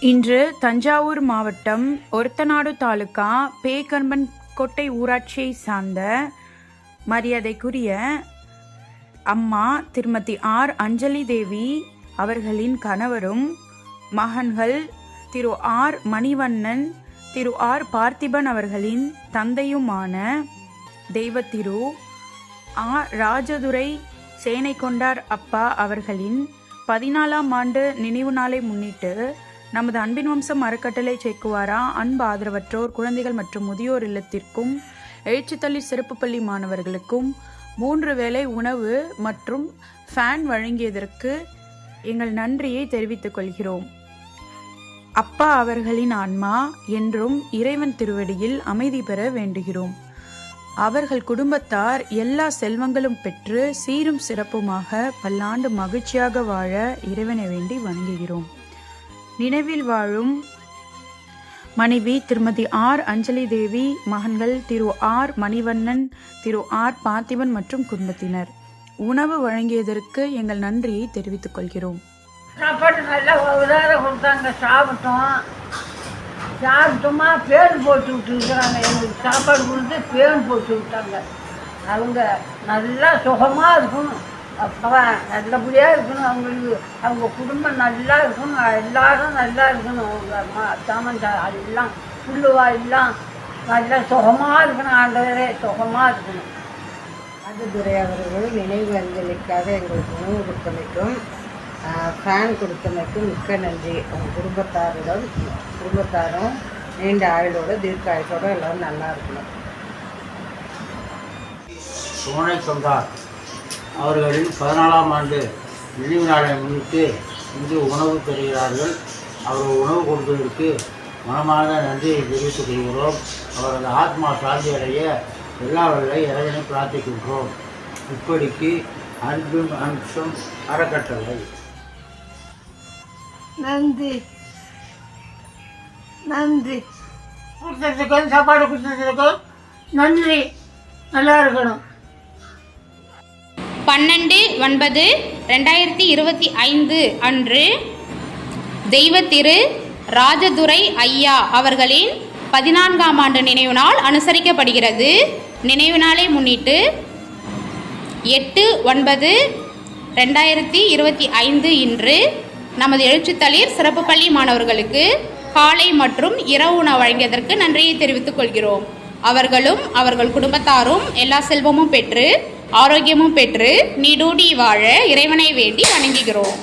இன்று தஞ்சாவூர் மாவட்டம் ஒருத்தநாடு தாலுகா பேகர்மன் கோட்டை ஊராட்சியை சார்ந்த மரியாதைக்குரிய அம்மா திருமதி ஆர். அஞ்சலி தேவி அவர்களின் கணவரும் மகன்கள் திரு ஆர். மணிவண்ணன் திரு ஆர். பார்த்திபன் அவர்களின் தந்தையுமான தெய்வத்திரு ஆர் ராஜதுரை சேனை கொண்டார் அப்பா அவர்களின் பதினாலாம் ஆண்டு நினைவு நாளை முன்னிட்டு நமது அன்பின் வம்சம் அறக்கட்டளை சேக்குவாரா அன்பு ஆதரவற்றோர் குழந்தைகள் மற்றும் முதியோர் இல்லத்திற்கும் எழுச்சித்தள்ளி சிறப்பு பள்ளி மாணவர்களுக்கும் மூன்று வேளை உணவு மற்றும் ஃபேன் வழங்கியதற்கு எங்கள் நன்றியை தெரிவித்துக் கொள்கிறோம். அப்பா அவர்களின் ஆன்மா என்றும் இறைவன் திருவடியில் அமைதி பெற வேண்டுகிறோம். அவர்கள் குடும்பத்தார் எல்லா செல்வங்களும் பெற்று சீரும் சிறப்புமாக பல்லாண்டு மகிழ்ச்சியாக வாழ இறைவனை வேண்டி வணங்குகிறோம். நினைவில் வாழும் மனைவி திருமதி ஆர். அஞ்சலி தேவி மகன்கள் திரு ஆர். மணிவண்ணன் திரு ஆர். பார்த்திபன் மற்றும் குடும்பத்தினர். உணவு வழங்கியதற்கு எங்கள் நன்றியை தெரிவித்துக் கொள்கிறோம். சாப்பாடு நல்லா உதாரம் கொடுத்தாங்க சாப்பிட்டோம். சாப்பிட்டோமா பேர் போட்டு விட்டுருக்குறாங்க எங்களுக்கு சாப்பாடு கொடுத்து பேர் போட்டு விட்டாங்க. அவங்க நல்லா சுகமாக இருக்கணும். அப்போ நல்லபடியாக இருக்கணும். அவங்களுக்கு அவங்க குடும்பம் நல்லா இருக்கணும். எல்லாரும் நல்லா இருக்கணும். அவங்க அம்மா சாமந்தா எல்லாம் புல்லுவா எல்லாம் நல்லா சுகமாக இருக்கணும் ஆண்டவரே சுகமாக இருக்கணும். ராஜதுரை அவர்கள் நினைவு அஞ்சலிக்காக எங்களுக்கு உணவு கொடுத்தமைக்கும் ஃபேன் கொடுத்தமைக்கும் மிக்க நன்றி. அவங்க குடும்பத்தாருடன் குடும்பத்தாரும் நீண்ட ஆயுளோட தீர்க்க ஆயுளோட எல்லாரும் நல்லா இருக்கணும். சோனை கொண்டார் அவர்களின் பதினாலாம் ஆண்டு நினைவு நாளை முன்னிட்டு இன்று உணவு பெறுகிறார்கள். அவர்கள் உணவு கொடுத்ததற்கு மனமார்ந்த நன்றியை தெரிவித்துக் கொள்கிறோம். அவரது ஆத்மா சாந்தி அடைய எல்லா இறைவனை பிரார்த்திக்கின்றோம். இப்படிக்கு அன்பும் அம்சம் அறக்கட்டளை. நன்றி. நன்றி. கொடுத்ததுக்கு சாப்பாடு கொடுத்ததுக்கு நன்றி. நல்லா இருக்கணும். பன்னெண்டு ஒன்பது ரெண்டாயிரத்தி இருபத்தி ஐந்து அன்று தெய்வத்திரு ராஜதுரை ஐயா அவர்களின் பதினான்காம் ஆண்டு நினைவு நாள் அனுசரிக்கப்படுகிறது. நினைவு நாளை முன்னிட்டு எட்டு ஒன்பது ரெண்டாயிரத்தி இருபத்தி ஐந்து இன்று நமது எழுச்சித்தளிர் சிறப்பு பள்ளி மாணவர்களுக்கு காலை மற்றும் இரவு உணவு வழங்கியதற்கு நன்றியை தெரிவித்துக் கொள்கிறோம். அவர்களும் அவர்கள் குடும்பத்தாரும் எல்லா செல்வமும் பெற்று ஆரோக்கியமும் பெற்று நீடூடி வாழ இறைவனை வேண்டி வணங்குகிறோம்.